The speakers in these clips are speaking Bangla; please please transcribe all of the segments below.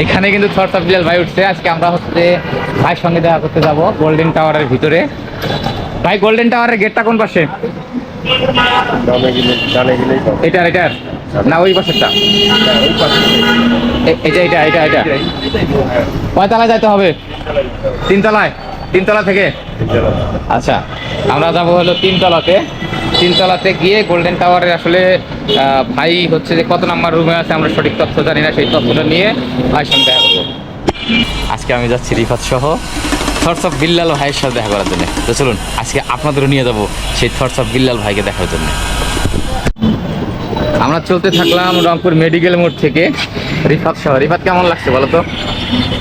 এখানে কিন্তু থটস অফ বিলাল ভাই উঠছে। আজকে আমরা হচ্ছে ভাইয়ের সঙ্গে দেখা করতে যাব গোল্ডেন টাওয়ারের ভিতরে। ভাই গোল্ডেন টাওয়ারের গেটটা কোন পাশে? এটার এটার না ওই পাশেরটা। এটা এটা এটা এটা। কয়তলায় যাইতে হবে? তিনতলায়? তিনতলা থেকে? আচ্ছা আমরা যাব হলো তিনতলাতে। তিনতলাতে গিয়ে গোল্ডেন টাওয়ারের আসলে ভাই হচ্ছে যে কত নাম্বার রুমে আছে আমরা সঠিক তথ্য জানি না সেই তথ্যটা নিয়ে ভাইয়ের সঙ্গে দেখা করব। আজকে আমি যাচ্ছি রিফাত সহ থটস অফ বিল্লাল ভাইয়ের সাথে দেখা করার জন্য। তো চলুন আজকে আপনাদেরও নিয়ে যাব সেই থটস অফ বিল্লাল ভাইকে দেখার জন্য। আমরা চলতে থাকলাম রংপুর মেডিকেল মোড় থেকে। রিফাত সহ। রিফাত কেমন লাগছে বলো তো?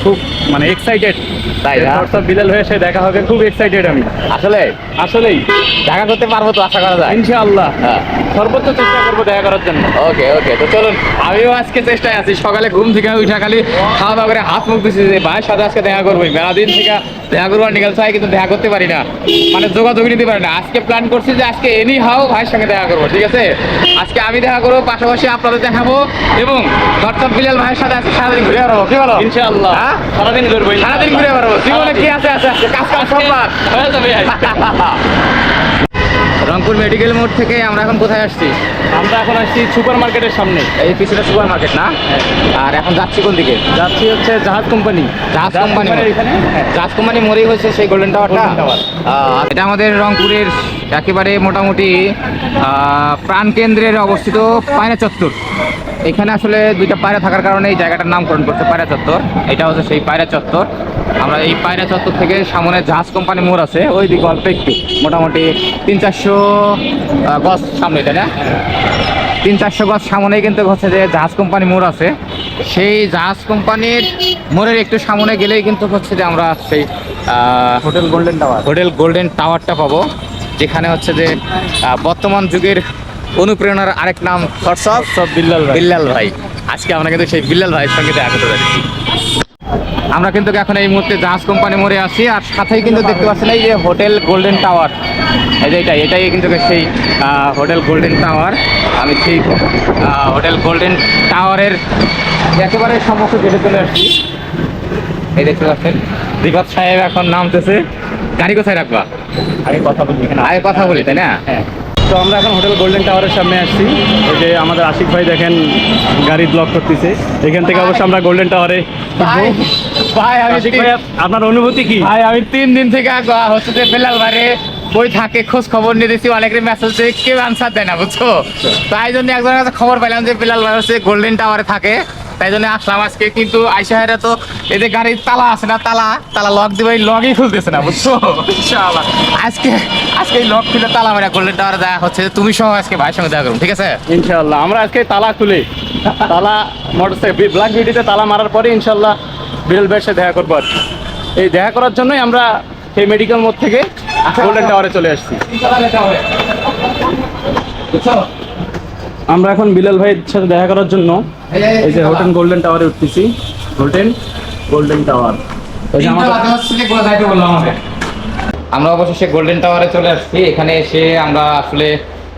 খুব মানে এক্সাইটেড তাই না? সব বিলাল হয়ে সে দেখা হবে খুব এক্সাইটেড আমি। আসলে? আসলেই। দেখা করতে পারব তো আশা করা যায়। ইনশাআল্লাহ। হ্যাঁ। সর্বোচ্চ চেষ্টা করব দেখা করার জন্য। ওকে ওকে তো চলুন আমিও আজকে চেষ্টায় আছি। সকালে ঘুম থেকে উঠে খালি খাওয়া দাওয়া করে হাত মুখ দিচ্ছি যে ভাইয়ের সাথে আজকে দেখা করব মেলা দিন থেকে দেখা করব নিকাল চাই কিন্তু দেখা করতে পারি না। মানে যোগাযোগ নিতে পারি না। আজকে প্ল্যান করছি যে আজকে এনি হাও ভাইয়ের সঙ্গে দেখা করব ঠিক আছে? আজকে আমি দেখা করব পাশাপাশি আপনাদের দেখাবো এবং দর্শক বিলাল ভাইয়ের সাথে আজকে সারাদিন ঘুরে বেড়াবো। কি বলো? ইনশাআল্লাহ। হ্যাঁ? সারাদিন ঘুরবো সারাদিন ঘুরে বেড়াবো। জীবনে কি আছে আছে কাজ কাজ সব হয়ে যাবে। রংপুর মেডিকেল মোড় থেকে আমরা এখন কোথায় আসছি? আমরা এখন আসছি সুপার মার্কেটের সামনে। এই পিছনে সুপার মার্কেট না আর এখন যাচ্ছি কোন দিকে? যাচ্ছি হচ্ছে জাহাজ কোম্পানি। জাহাজ কোম্পানি হ্যাঁ। জাহাজ কোম্পানি মোড়েই হয়েছে সেই গোল্ডেন টাওয়ারটা এটা আমাদের রংপুরের একেবারে মোটামুটি প্রাণকেন্দ্রের অবস্থিত পায়রা চত্বর। এখানে আসলে দুইটা পায়রা থাকার কারণে এই জায়গাটার নামকরণ করছে পায়রা চত্বর। এটা হচ্ছে সেই পায়রা চত্বর। আমরা এই পায়রা চত্বর থেকে সামনে জাহাজ কোম্পানি মোড় আছে ওই দিকে অল্প একটু মোটামুটি তিন চারশো গজ সামনে তাই না? তিন চারশো গজ সামনেই কিন্তু হচ্ছে যে জাহাজ কোম্পানি মোড় আছে। সেই জাহাজ কোম্পানির মোড়ের একটু সামনে গেলেই কিন্তু হচ্ছে যে আমরা সেই hotel golden tower. Hotel golden টাওয়ারটা পাবো। যেখানে হচ্ছে যে বর্তমান যুগের অনুপ্রেরণার আরেক নাম হোয়াটসঅ্যাপ সব বিল্লাল ভাই। বিল্লাল ভাই। আজকে আমরা কিন্তু সেই বিল্লাল ভাইয়ের সঙ্গে দেখা করতে যাচ্ছি। আমরা কিন্তু এখন এই মুহূর্তে জাহাজ কোম্পানি মোড়ে আছি আর সাথেই কিন্তু দেখতে পাচ্ছেন এই যে হোটেল গোল্ডেন টাওয়ার। এই যে এটাই এটাই কিন্তু সেই হোটেল গোল্ডেন টাওয়ার। আমি সেই হোটেল গোল্ডেন টাওয়ারের একেবারে সম্মুখে গেটে চলে আসছি। এই দেখতে পাচ্ছেন দীপক সাহেব এখন নামতেছে। গাড়ি কোথায় রাখবা? আমি কথা বলি এখানে। আগে কথা বলি তাই না? হ্যাঁ। তো আমরা এখন হোটেল গোল্ডেন টাওয়ারের সামনে আসছি। এই যে আমাদের আশিক ভাই দেখেন গাড়ি ব্লক করতেছে। এখান থেকে অবশ্য আমরা গোল্ডেন টাওয়ারে ভাই আমি আপনার অনুভূতি কি? ভাই আমি তিন দিন থেকে হচ্ছে যে বেলাল বাইরে বই থাকে খোঁজ খবর নিয়ে দিচ্ছি অনেকের মেসেজ দিয়ে কেউ আনসার দেয় না বুঝছ? তাই জন্য একজনের কাছে খবর পেলাম যে বেলাল ভাই হচ্ছে গোল্ডেন টাওয়ারে থাকে। তাই জন্য আসলাম আজকে কিন্তু আইসা হেরা তো এদের গাড়ির তালা আছে না তালা তালা লক দিবে লগই খুলতেছে না বুঝছ? আজকে আজকে লক খুলে তালা মেরা গোল্ডেন টাওয়ারে দেখা হচ্ছে তুমি সহ আজকে ভাইয়ের সঙ্গে দেখা করুন ঠিক আছে? ইনশাআল্লাহ আমরা আজকে তালা খুলে। তালা মোটরসাইকেল ব্ল্যাক বিউটিতে তালা মারার পরে ইনশাআল্লাহ বিরল ভাইয়ের সাথে দেখা করব এই দেখা করার জন্যই আমরা সেই মেডিকেল মোড় থেকে গোল্ডেন টাওয়ারে চলে আসছি। বুঝছ? আমরা এখন বিলাল ভাইয়ের সাথে দেখা করার জন্য এই যে হোটেল গোল্ডেন টাওয়ারে উঠতেছি। হোটেল গোল্ডেন টাওয়ার এই যে আমাদের আমরা অবশেষে গোল্ডেন টাওয়ারে চলে আসছি। এখানে এসে আমরা আসলে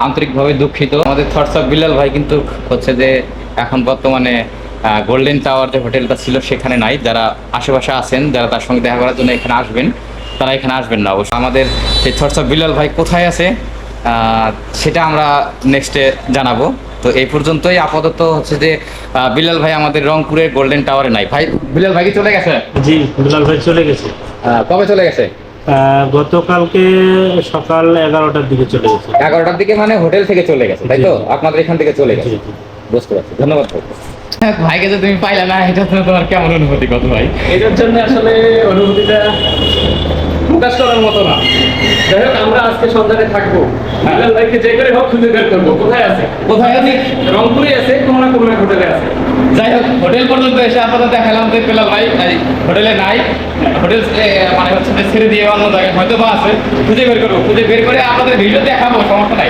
আন্তরিকভাবে দুঃখিত। আমাদের থটস অফ বিল্লাল ভাই কিন্তু হচ্ছে যে এখন বর্তমানে গোল্ডেন টাওয়ার যে হোটেলটা ছিল সেখানে নাই। যারা আশেপাশে আছেন যারা তার সঙ্গে দেখা করার জন্য এখানে আসবেন তারা এখানে আসবেন না অবশ্য। আমাদের সেই থটস অফ বিল্লাল ভাই কোথায় আছে? সেটা আমরা নেক্সটে জানাব। তো এই পর্যন্তই আপাতত হচ্ছে যে বিলাল ভাই আমাদের রংপুরের গোল্ডেন টাওয়ারে নাই। ভাই বিলাল ভাই কি চলে গেছে? জি বিলাল ভাই চলে গেছে। কবে চলে গেছে? গতকালকে সকাল এগারোটার দিকে চলে গেছে। এগারোটার দিকে মানে হোটেল থেকে চলে গেছে তাই তো? আপনাদের এখান থেকে চলে গেছে। বুঝতে পারছি। ধন্যবাদ ভাই। ভাইকে যে তুমি পাইলা না এটা তো তোমার কেমন অনুভূতি কত ভাই? এটার জন্য আসলে অনুভূতিটা প্রকাশ করার মতো না। যাই হোক আমরা আজকে সন্ধ্যাতে থাকব। বিলাল ভাইকে যে করে হোক খুঁজে বের করব। কোথায় আছে? কোথায় আছে? রংপুরে আছে কোনো না কোনো হোটেলে আছে। যাই হোক হোটেল পর্যন্ত এসে আপাতত দেখালাম যে পেলাম ভাই হোটেলে নাই। হোটেল মানে হচ্ছে ছেড়ে দিয়ে অন্য জায়গায় হয়তো বা আছে। খুঁজে বের করব। খুঁজে বের করে আপনাদের ভিডিও দেখাবো সমস্যা নাই।